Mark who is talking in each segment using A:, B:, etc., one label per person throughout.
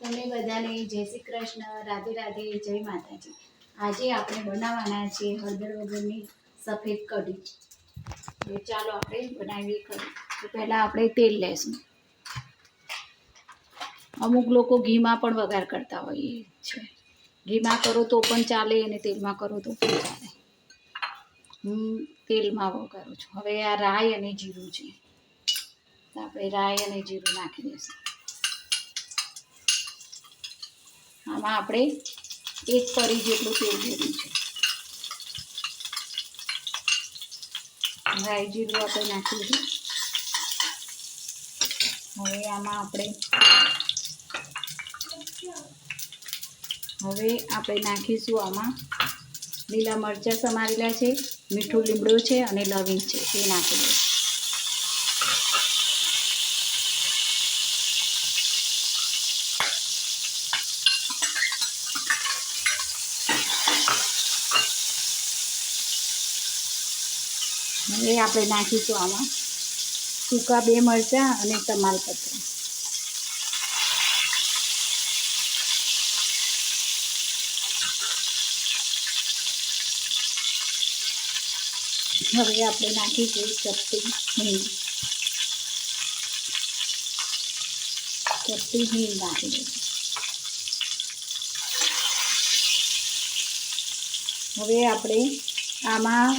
A: તમને બધાને જય શ્રી કૃષ્ણ, રાધે રાધે, જય માતાજી. આજે આપણે બનાવવાના છે હળદર વગરની સફેદ કઢી. ચાલો આપણે બનાવીએ કઢી. તો પહેલાં આપણે તેલ લેશું. અમુક લોકો ઘીમાં પણ વઘાર કરતા હોઈએ છે. ઘીમાં કરો તો પણ ચાલે અને તેલમાં કરો તો પણ ચાલે. હું તેલમાં વઘારું છું. હવે આ રાઈ અને જીરું છે. આપણે રાઈ અને જીરું નાખી દઈશું. આમાં આપણે એક પરી જેટલું તેલ જેવું છે. રાઈ જીરું આપણે નાખી દીધું. હવે આમાં આપણે હવે આપણે નાખીશું આમાં લીલા મરચાં સમારેલા છે, મીઠું લીમડો છે અને લવિંગ છે, એ નાખી દઈશું. હવે આપણે નાખીશું આમાં. સૂકા બે મરચાં અને તમાલપત્ર હવે આપણે નાખીશું ચપટી હિંગ. ચપટી હિંગ નાખી દઈશું. હવે આપણે આમાં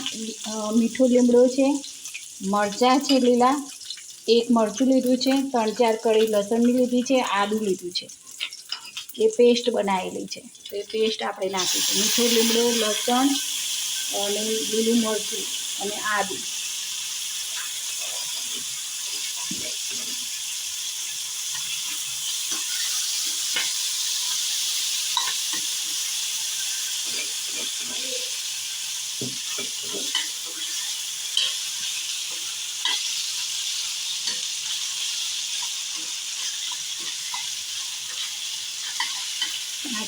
A: મીઠું લીમડો છે, મરચાં છે લીલા, એક મરચું લીધું છે, ત્રણ ચાર કળી લસણની લીધી છે, આદું લીધું છે. એ પેસ્ટ બનાવેલી છે. એ પેસ્ટ આપણે નાખીશું મીઠું, લીમડો, લસણ અને લીલું મરચું અને આદું. આ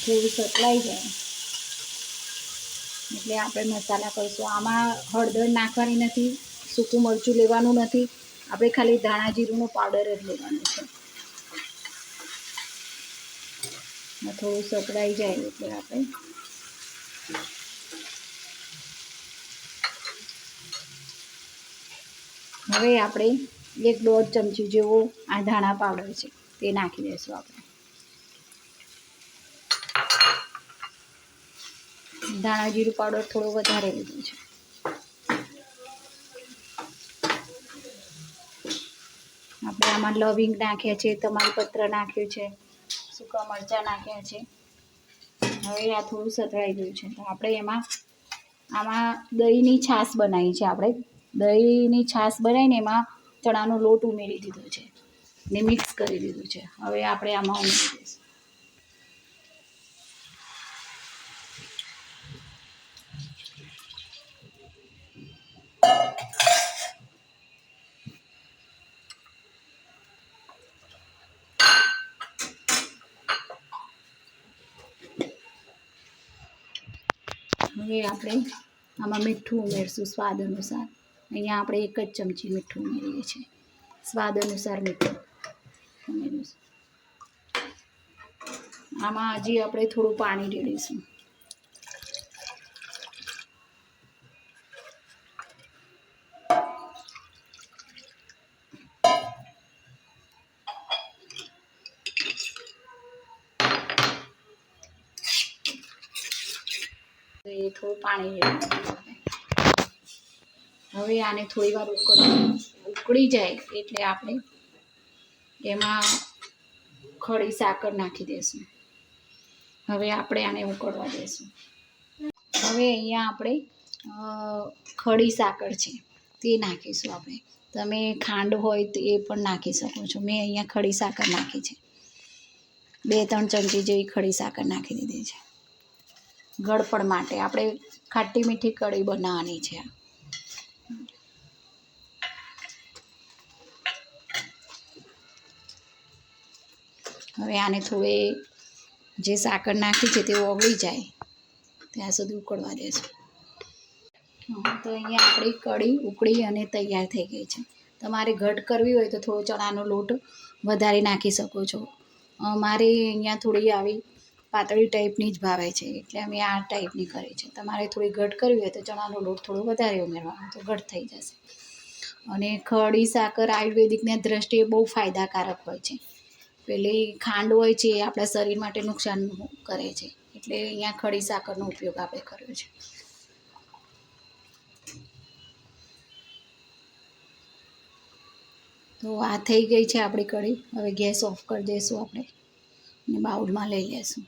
A: થોડું સતલાઈ જાય એટલે આપણે મસાલા કરીશું. આમાં હળદર નાખવાની નથી, સૂકું મરચું લેવાનું નથી. આપણે ખાલી ધાણા જીરુંનો પાવડર જ લેવાનો છે. થોડું સકળાઈ જાય એટલે આપણે હવે આપણે એક દોઢ ચમચી જેવો આ ધાણા પાવડર છે, તે નાખી દઈશું આપણે. ધાણા જીરું પાવડર થોડો વધારે લીધો છે. આપણે આમાં લવિંગ નાખ્યા છે તમાલપત્ર નાખ્યું છે, સૂકા મરચાં નાખ્યા છે. હવે આ થોડું સતરાઈ ગયું છે. તો આપણે એમાં, આમાં દહીંની છાશ બનાવી છે આપણે. દહીંની છાશ બનાવીને એમાં ચણાનો લોટ ઉમેરી દીધો છે. ને મિક્સ કરી દીધું છે. હવે આપણે આમાં ઉમેરી દઈશું. હવે આપણે આમાં મીઠું ઉમેરશું સ્વાદ અનુસાર. અહીંયા આપણે એક જ ચમચી મીઠું ઉમેરીએ છીએ. સ્વાદ અનુસાર મીઠું ઉમેરીશું આમાં હજી આપણે થોડું પાણી રેડીશું. થોડું પાણી હવે આને થોડી વાર ઉકળી જાય એટલે આપણે એમાં ખડી સાકર નાખી દઈશું હવે આપણે આને ઉકળવા દઈશું હવે અહીંયા આપણે ખડી સાકર છે તે નાખીશું આપણે. તમે ખાંડ હોય તો એ પણ નાખી શકો છો. મેં અહીંયા ખડી સાકર નાખી છે. બે, ત્રણ ચમચી જેવી ખડી સાકર નાખી દીધી છે. ગળપણ માટે. આપણે ખાટી મીઠી કઢી બનાવવાની છે. હવે આને થોડે જે સાકર નાખી છે તે ઓગળી જાય. ત્યાં સુધી ઉકળવા દેશું. હા, તો અહીંયા આપણી કઢી ઉકળી અને તૈયાર થઈ ગઈ છે. તમારે ઘટ કરવી હોય તો થોડો ચણાનો લોટ વધારે નાખી શકો છો. મારે અહીંયા થોડી આવી પાતળી ટાઈપની જ ભાવે છે એટલે અમે આ ટાઈપની કરી છે. તમારે થોડી ઘટ કરવી હોય તો ચણાનો લોટ થોડો વધારે ઉમેરવાનો તો ઘટ થઈ જશે. અને ખડી સાકર આયુર્વેદિકની દ્રષ્ટિએ બહુ ફાયદાકારક હોય છે. પેલી ખાંડ હોય છે, એ આપણા શરીર માટે નુકસાન કરે છે. એટલે અહીંયા ખડી સાકરનો ઉપયોગ આપણે કર્યો છે. તો આ થઈ ગઈ છે આપણી કઢી. હવે ગેસ ઓફ કરી દઈશું આપણે. અને બાઉલમાં લઈ લેશું.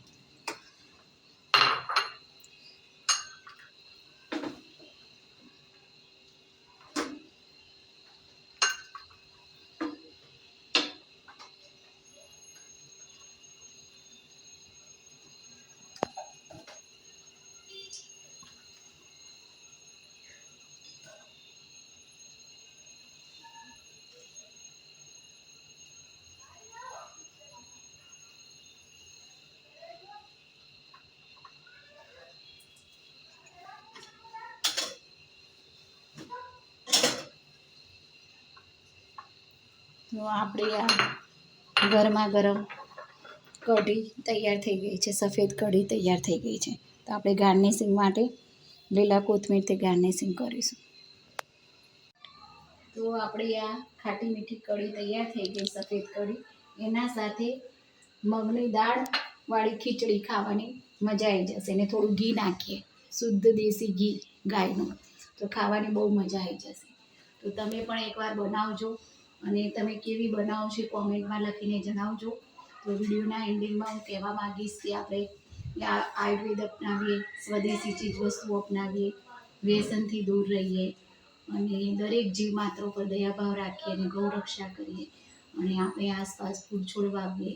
A: આપણી આ ગરમા ગરમ કઢી તૈયાર થઈ ગઈ છે, સફેદ કઢી તૈયાર થઈ ગઈ છે. તો આપણે ગાર્નિશિંગ માટે લીલા કોથમીરથી ગાર્નિશિંગ કરીશું. તો આપણી આ ખાટી મીઠી કઢી તૈયાર થઈ ગઈ, સફેદ કઢી. એના સાથે મગની દાળ વાળી ખીચડી ખાવાની મજા આવી જશે. અને થોડું ઘી નાખીએ, શુદ્ધ દેશી ઘી ગાયનું. તો ખાવાની બહુ મજા આવી જશે. તો તમે પણ એકવાર બનાવજો. અને તમે કેવી બનાવો છો કોમેન્ટમાં લખીને જણાવજો. તો વિડીયોના એન્ડિંગમાં હું કહેવા માંગીશ કે આપણે આયુર્વેદ અપનાવીએ, સ્વદેશી ચીજ વસ્તુઓ અપનાવીએ, વ્યસનથી દૂર રહીએ અને દરેક જીવ માત્ર પર દયાભાવ રાખીએ અને ગૌરક્ષા કરીએ અને આપણે આસપાસ ફૂલ છોડ વાવીએ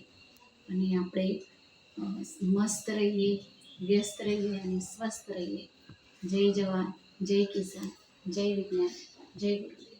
A: અને આપણે મસ્ત રહીએ, વ્યસ્ત રહીએ અને સ્વસ્થ રહીએ. જય જવાન, જય કિસાન, જય વિજ્ઞાન, જય ગુરુદેવ.